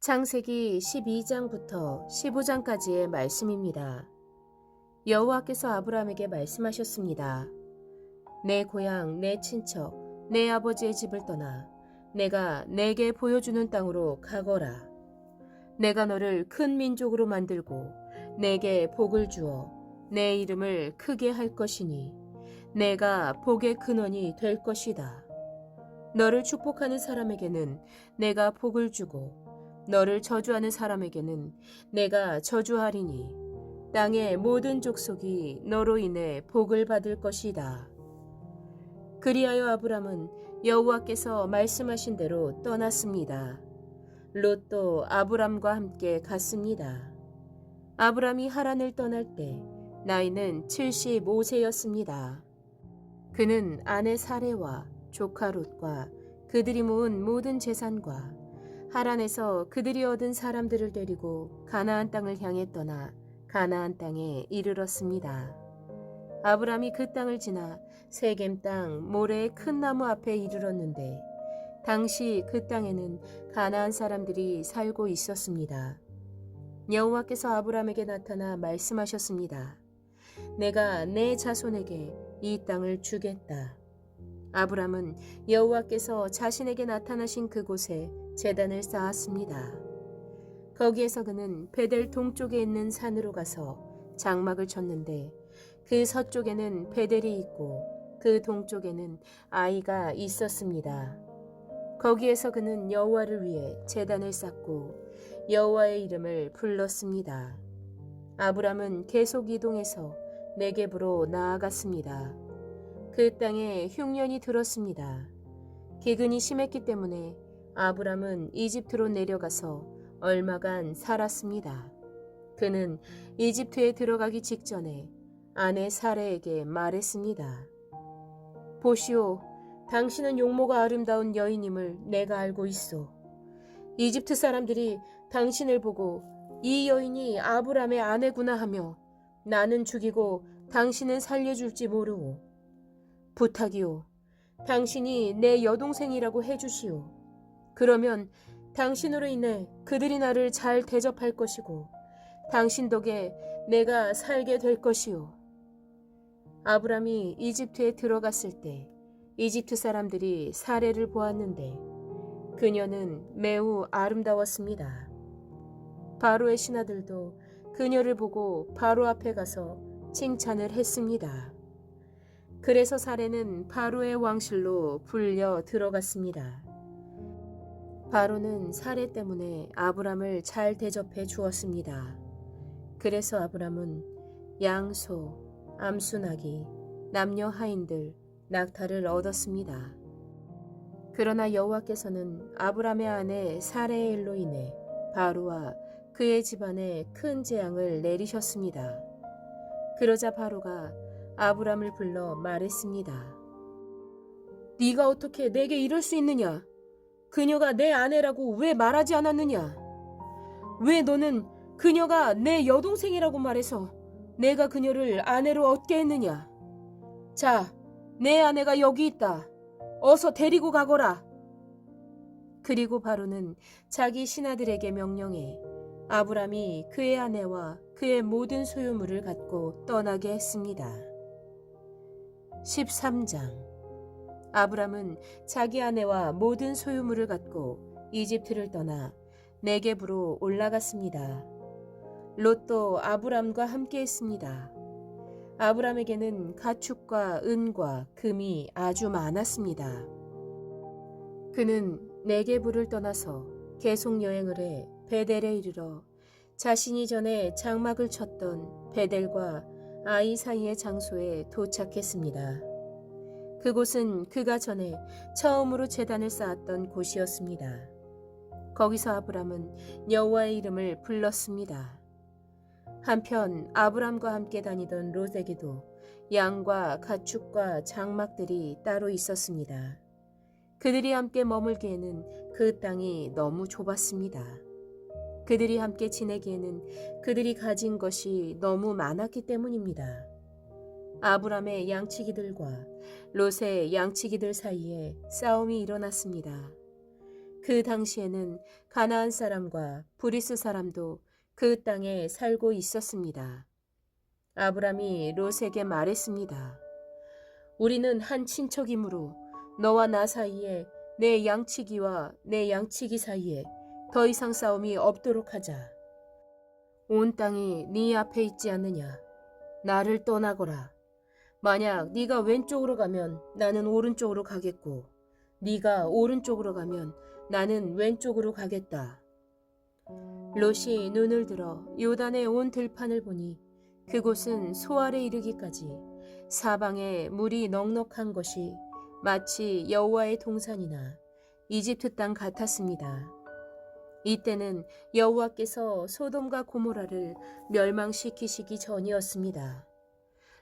창세기 12장부터 15장까지의 말씀입니다. 여호와께서 아브라함에게 말씀하셨습니다. 내 고향, 내 친척, 내 아버지의 집을 떠나 내가 내게 보여주는 땅으로 가거라. 내가 너를 큰 민족으로 만들고 내게 복을 주어 내 이름을 크게 할 것이니 내가 복의 근원이 될 것이다. 너를 축복하는 사람에게는 내가 복을 주고 너를 저주하는 사람에게는 내가 저주하리니 땅의 모든 족속이 너로 인해 복을 받을 것이다. 그리하여 아브람은 여호와께서 말씀하신 대로 떠났습니다. 롯도 아브람과 함께 갔습니다. 아브람이 하란을 떠날 때 나이는 75세였습니다. 그는 아내 사레와 조카 롯과 그들이 모은 모든 재산과 하란에서 그들이 얻은 사람들을 데리고 가나안 땅을 향해 떠나 가나안 땅에 이르렀습니다. 아브람이 그 땅을 지나 세겜 땅 모래의 큰 나무 앞에 이르렀는데 당시 그 땅에는 가나안 사람들이 살고 있었습니다. 여호와께서 아브람에게 나타나 말씀하셨습니다. 내가 내 자손에게 이 땅을 주겠다. 아브람은 여호와께서 자신에게 나타나신 그곳에 제단을 쌓았습니다. 거기에서 그는 베델 동쪽에 있는 산으로 가서 장막을 쳤는데 그 서쪽에는 베델이 있고 그 동쪽에는 아이가 있었습니다. 거기에서 그는 여호와를 위해 제단을 쌓고 여호와의 이름을 불렀습니다. 아브람은 계속 이동해서 네겝으로 나아갔습니다. 그 땅에 흉년이 들었습니다. 기근이 심했기 때문에 아브람은 이집트로 내려가서 얼마간 살았습니다. 그는 이집트에 들어가기 직전에 아내 사레에게 말했습니다. 보시오, 당신은 용모가 아름다운 여인임을 내가 알고 있어. 이집트 사람들이 당신을 보고 이 여인이 아브람의 아내구나 하며 나는 죽이고 당신은 살려줄지 모르오. 부탁이오. 당신이 내 여동생이라고 해주시오. 그러면 당신으로 인해 그들이 나를 잘 대접할 것이고 당신 덕에 내가 살게 될 것이오. 아브람이 이집트에 들어갔을 때 이집트 사람들이 사례를 보았는데 그녀는 매우 아름다웠습니다. 바로의 신하들도 그녀를 보고 바로 앞에 가서 칭찬을 했습니다. 그래서 사례는 바로의 왕실로 불려 들어갔습니다. 바로는 사례 때문에 아브람을 잘 대접해 주었습니다. 그래서 아브람은 양소, 암수나기, 남녀 하인들, 낙타를 얻었습니다. 그러나 여호와께서는 아브람의 아내 사레의 일로 인해 바로와 그의 집안에 큰 재앙을 내리셨습니다. 그러자 바로가 아브람을 불러 말했습니다. 네가 어떻게 내게 이럴 수 있느냐? 그녀가 내 아내라고 왜 말하지 않았느냐? 왜 너는 그녀가 내 여동생이라고 말해서 내가 그녀를 아내로 얻게 했느냐? 자, 내 아내가 여기 있다. 어서 데리고 가거라. 그리고 바로는 자기 신하들에게 명령해 아브람이 그의 아내와 그의 모든 소유물을 갖고 떠나게 했습니다. 13장 아브람은 자기 아내와 모든 소유물을 갖고 이집트를 떠나 네겝으로 올라갔습니다. 롯도 아브람과 함께 했습니다. 아브람에게는 가축과 은과 금이 아주 많았습니다. 그는 네겝을 떠나서 계속 여행을 해 베델에 이르러 자신이 전에 장막을 쳤던 베델과 아이 사이의 장소에 도착했습니다. 그곳은 그가 전에 처음으로 재단을 쌓았던 곳이었습니다. 거기서 아브람은 여호와의 이름을 불렀습니다. 한편 아브람과 함께 다니던 롯에게도 양과 가축과 장막들이 따로 있었습니다. 그들이 함께 머물기에는 그 땅이 너무 좁았습니다. 그들이 함께 지내기에는 그들이 가진 것이 너무 많았기 때문입니다. 아브람의 양치기들과 롯의 양치기들 사이에 싸움이 일어났습니다. 그 당시에는 가나안 사람과 브리스 사람도 그 땅에 살고 있었습니다. 아브람이 롯에게 말했습니다. 우리는 한 친척이므로 너와 나 사이에 내 양치기와 내 양치기 사이에 더 이상 싸움이 없도록 하자. 온 땅이 네 앞에 있지 않느냐. 나를 떠나거라. 만약 네가 왼쪽으로 가면 나는 오른쪽으로 가겠고 네가 오른쪽으로 가면 나는 왼쪽으로 가겠다. 롯이 눈을 들어 요단의 온 들판을 보니 그곳은 소알에 이르기까지 사방에 물이 넉넉한 것이 마치 여호와의 동산이나 이집트 땅 같았습니다. 이때는 여호와께서 소돔과 고모라를 멸망시키시기 전이었습니다.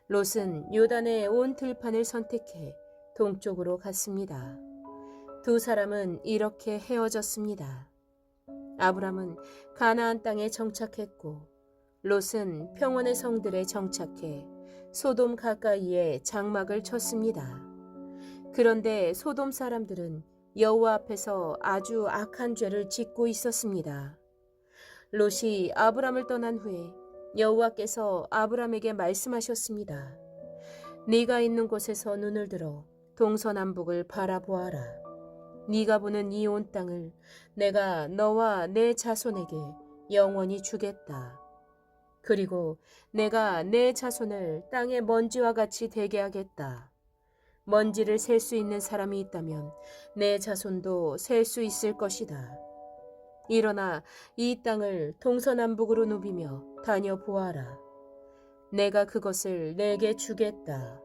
롯은 요단의 온 들판을 선택해 동쪽으로 갔습니다. 두 사람은 이렇게 헤어졌습니다. 아브람은 가나안 땅에 정착했고 롯은 평원의 성들에 정착해 소돔 가까이에 장막을 쳤습니다. 그런데 소돔 사람들은 여호와 앞에서 아주 악한 죄를 짓고 있었습니다. 롯이 아브람을 떠난 후에 여호와께서 아브람에게 말씀하셨습니다. 네가 있는 곳에서 눈을 들어 동서남북을 바라보아라. 네가 보는 이 온 땅을 내가 너와 내 자손에게 영원히 주겠다. 그리고 내가 내 자손을 땅의 먼지와 같이 되게 하겠다. 먼지를 셀 수 있는 사람이 있다면 내 자손도 셀 수 있을 것이다. 일어나 이 땅을 동서남북으로 누비며 다녀보아라. 내가 그것을 내게 주겠다.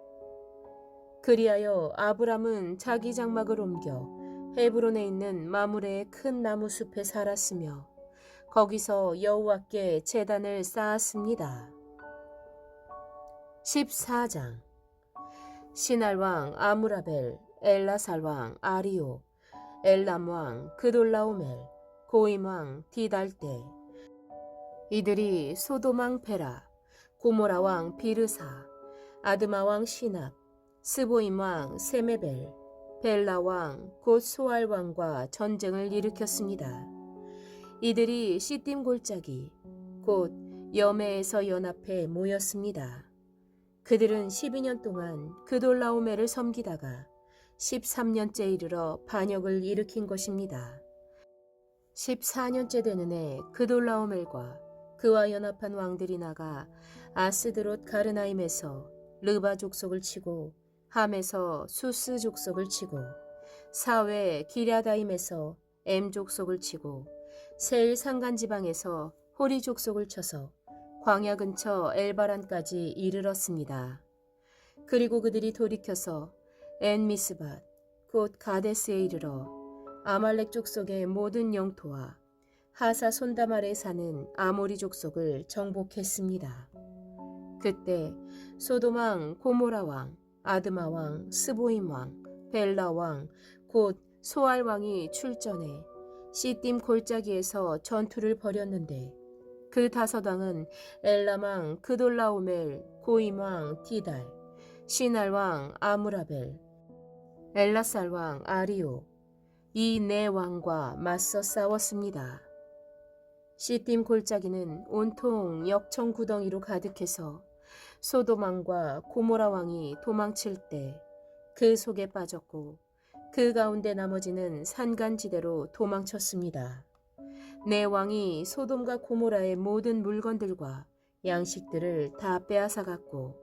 그리하여 아브람은 자기 장막을 옮겨 헤브론에 있는 마므레의 큰 나무 숲에 살았으며 거기서 여호와께 제단을 쌓았습니다. 14장 시날 왕 아무라벨, 엘라살 왕 아리오, 엘람 왕 그돌라오멜, 고임 왕 디달대 이들이 소돔 왕 베라, 고모라 왕 비르사, 아드마 왕 시납, 스보임 왕 세메벨, 벨라 왕 곧 소알 왕과 전쟁을 일으켰습니다. 이들이 시딤 골짜기 곧 여매에서 연합해 모였습니다. 그들은 12년 동안 그돌라오메를 섬기다가 13년째 이르러 반역을 일으킨 것입니다. 14년째 되는 해 그돌라오멜과 그와 연합한 왕들이 나가 아스드롯 가르나임에서 르바 족속을 치고 함에서 수스 족속을 치고 사회 기랴다임에서 엠 족속을 치고 세일 산간 지방에서 호리 족속을 쳐서 광야 근처 엘바란까지 이르렀습니다. 그리고 그들이 돌이켜서 엔미스밭 곧 가데스에 이르러 아말렉 족속의 모든 영토와 하사 손다말에 사는 아모리 족속을 정복했습니다. 그때 소도망 고모라 왕, 아드마 왕, 스보임 왕, 벨라 왕, 곧 소알 왕이 출전해 시딤 골짜기에서 전투를 벌였는데 그 다섯 왕은 엘라망 그돌라오멜, 고임왕 디달, 시날왕 아무라벨, 엘라살왕 아리오 이네 왕과 맞서 싸웠습니다. 시딤 골짜기는 온통 역청 구덩이로 가득해서 소도망과 고모라 왕이 도망칠 때 그 속에 빠졌고 그 가운데 나머지는 산간지대로 도망쳤습니다. 내 왕이 소돔과 고모라의 모든 물건들과 양식들을 다 빼앗아 갔고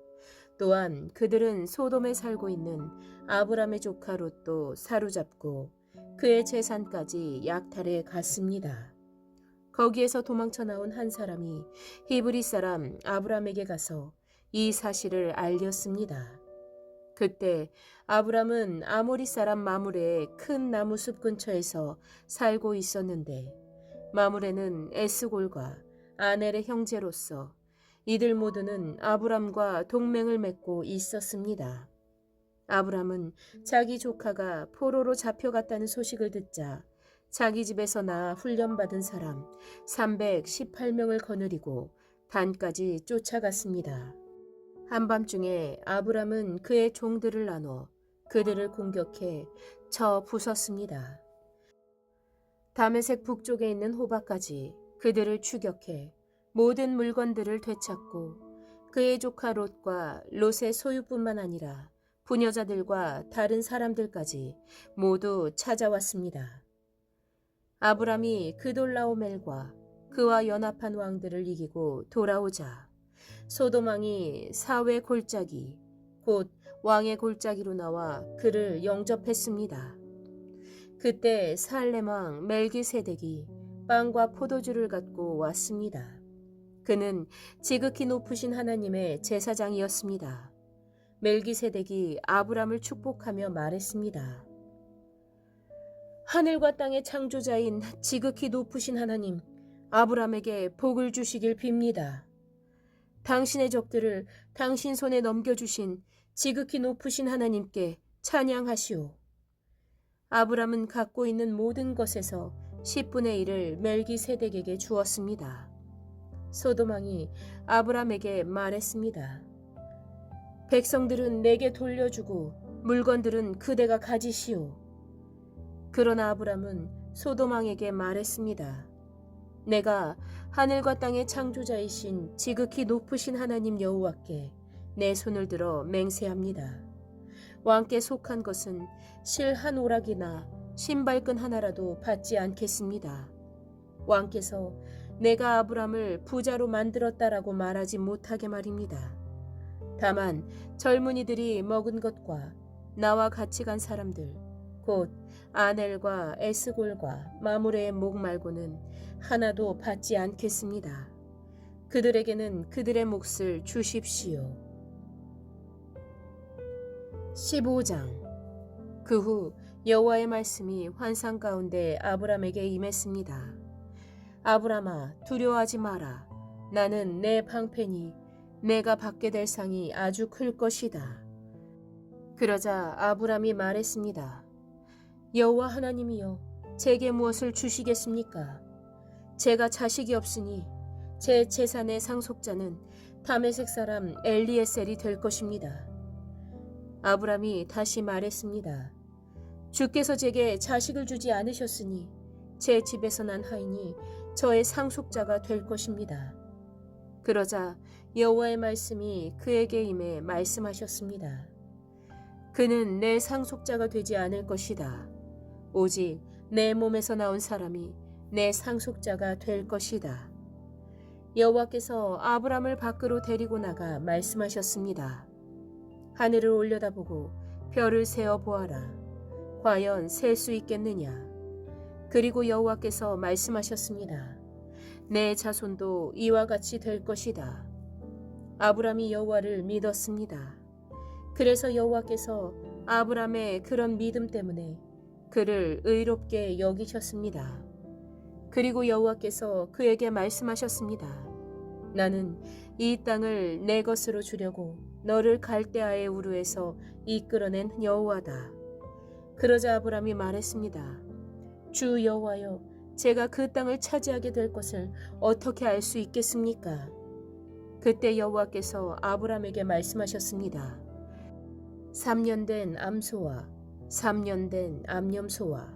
또한 그들은 소돔에 살고 있는 아브람의 조카 롯도 사로잡고 그의 재산까지 약탈해 갔습니다. 거기에서 도망쳐 나온 한 사람이 히브리 사람 아브람에게 가서 이 사실을 알렸습니다. 그때 아브람은 아모리 사람 마물의 큰 나무 숲 근처에서 살고 있었는데 마물에는 에스골과 아넬의 형제로서 이들 모두는 아브람과 동맹을 맺고 있었습니다. 아브람은 자기 조카가 포로로 잡혀갔다는 소식을 듣자 자기 집에서 나 훈련받은 사람 318명을 거느리고 단까지 쫓아갔습니다. 한밤중에 아브람은 그의 종들을 나눠 그들을 공격해 쳐 부쉈습니다. 다메섹 북쪽에 있는 호박까지 그들을 추격해 모든 물건들을 되찾고 그의 조카 롯과 롯의 소유뿐만 아니라 부녀자들과 다른 사람들까지 모두 찾아왔습니다. 아브람이 그돌라오멜과 그와 연합한 왕들을 이기고 돌아오자 소도망이 사회 골짜기 곧 왕의 골짜기로 나와 그를 영접했습니다. 그때 살렘왕 멜기세덱이 빵과 포도주를 갖고 왔습니다. 그는 지극히 높으신 하나님의 제사장이었습니다. 멜기세덱이 아브람을 축복하며 말했습니다. 하늘과 땅의 창조자인 지극히 높으신 하나님, 아브람에게 복을 주시길 빕니다. 당신의 적들을 당신 손에 넘겨주신 지극히 높으신 하나님께 찬양하시오. 아브람은 갖고 있는 모든 것에서 10분의 1을 멜기세덱에게 주었습니다. 소도망이 아브람에게 말했습니다. 백성들은 내게 돌려주고 물건들은 그대가 가지시오. 그러나 아브람은 소도망에게 말했습니다. 내가 하늘과 땅의 창조자이신 지극히 높으신 하나님 여호와께 내 손을 들어 맹세합니다. 왕께 속한 것은 실 한 오락이나 신발끈 하나라도 받지 않겠습니다. 왕께서 내가 아브람을 부자로 만들었다라고 말하지 못하게 말입니다. 다만 젊은이들이 먹은 것과 나와 같이 간 사람들, 곧 아넬과 에스골과 마무레의 목 말고는 하나도 받지 않겠습니다. 그들에게는 그들의 몫을 주십시오. 15장 그 후 여호와의 말씀이 환상 가운데 아브람에게 임했습니다. 아브람아 두려워하지 마라. 나는 내 방패니 내가 받게 될 상이 아주 클 것이다. 그러자 아브람이 말했습니다. 여호와 하나님이여 제게 무엇을 주시겠습니까? 제가 자식이 없으니 제 재산의 상속자는 다메섹 사람 엘리에셀이 될 것입니다. 아브람이 다시 말했습니다. 주께서 제게 자식을 주지 않으셨으니 제 집에서 난 하인이 저의 상속자가 될 것입니다. 그러자 여호와의 말씀이 그에게 임해 말씀하셨습니다. 그는 내 상속자가 되지 않을 것이다. 오직 내 몸에서 나온 사람이 내 상속자가 될 것이다. 여호와께서 아브람을 밖으로 데리고 나가 말씀하셨습니다. 하늘을 올려다보고 별을 세어 보아라. 과연 셀 수 있겠느냐? 그리고 여호와께서 말씀하셨습니다. 내 자손도 이와 같이 될 것이다. 아브람이 여호와를 믿었습니다. 그래서 여호와께서 아브람의 그런 믿음 때문에 그를 의롭게 여기셨습니다. 그리고 여호와께서 그에게 말씀하셨습니다. 나는 이 땅을 내 것으로 주려고 너를 갈대아의 우르에서 이끌어낸 여호와다. 그러자 아브람이 말했습니다. 주 여호와여, 제가 그 땅을 차지하게 될 것을 어떻게 알 수 있겠습니까? 그때 여호와께서 아브람에게 말씀하셨습니다. 3년 된 암소와 3년 된 암염소와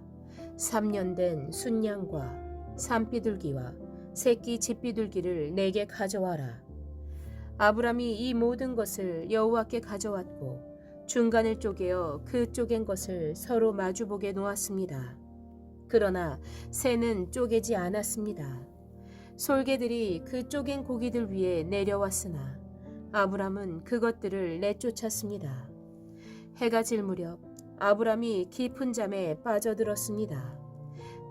3년 된 순양과 산비둘기와 새끼 집비둘기를 내게 가져와라. 아브람이 이 모든 것을 여호와께 가져왔고 중간을 쪼개어 그 쪼갠 것을 서로 마주보게 놓았습니다. 그러나 새는 쪼개지 않았습니다. 솔개들이 그 쪼갠 고기들 위에 내려왔으나 아브람은 그것들을 내쫓았습니다. 해가 질 무렵 아브람이 깊은 잠에 빠져들었습니다.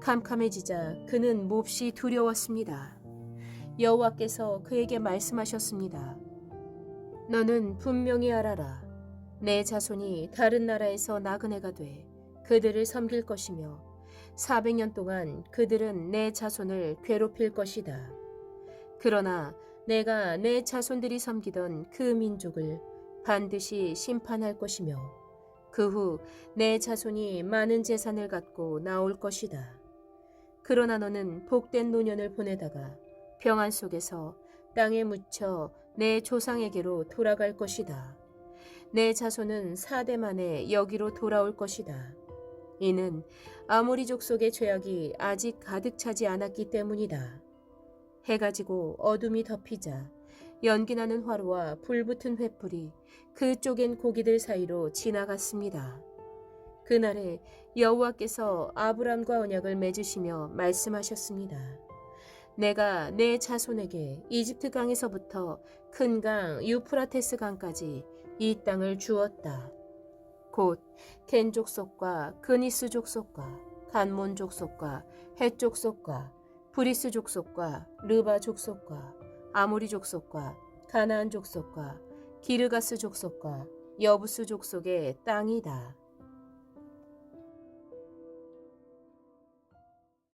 캄캄해지자 그는 몹시 두려웠습니다. 여호와께서 그에게 말씀하셨습니다. 너는 분명히 알아라. 내 자손이 다른 나라에서 나그네가 돼 그들을 섬길 것이며 400년 동안 그들은 내 자손을 괴롭힐 것이다. 그러나 내가 내 자손들이 섬기던 그 민족을 반드시 심판할 것이며 그 후 내 자손이 많은 재산을 갖고 나올 것이다. 그러나 너는 복된 노년을 보내다가 평안 속에서 땅에 묻혀 내 조상에게로 돌아갈 것이다. 내 자손은 사대 만에 여기로 돌아올 것이다. 이는 아모리 족속의 죄악이 아직 가득 차지 않았기 때문이다. 해가 지고 어둠이 덮이자 연기 나는 화로와 불붙은 횃불이 그 쪼갠 고기들 사이로 지나갔습니다. 그날에 여호와께서 아브람과 언약을 맺으시며 말씀하셨습니다. 내가 내 자손에게 이집트 강에서부터 큰 강 유프라테스 강까지 이 땅을 주었다. 곧 겐 족 속과 그니스 족 속과 간몬 족 속과 헷 족속과 브리스 족 속과 르바 족 속과 아모리 족 속과 가나안 족 속과 기르가스 족 속과 여부스 족 속의 땅이다.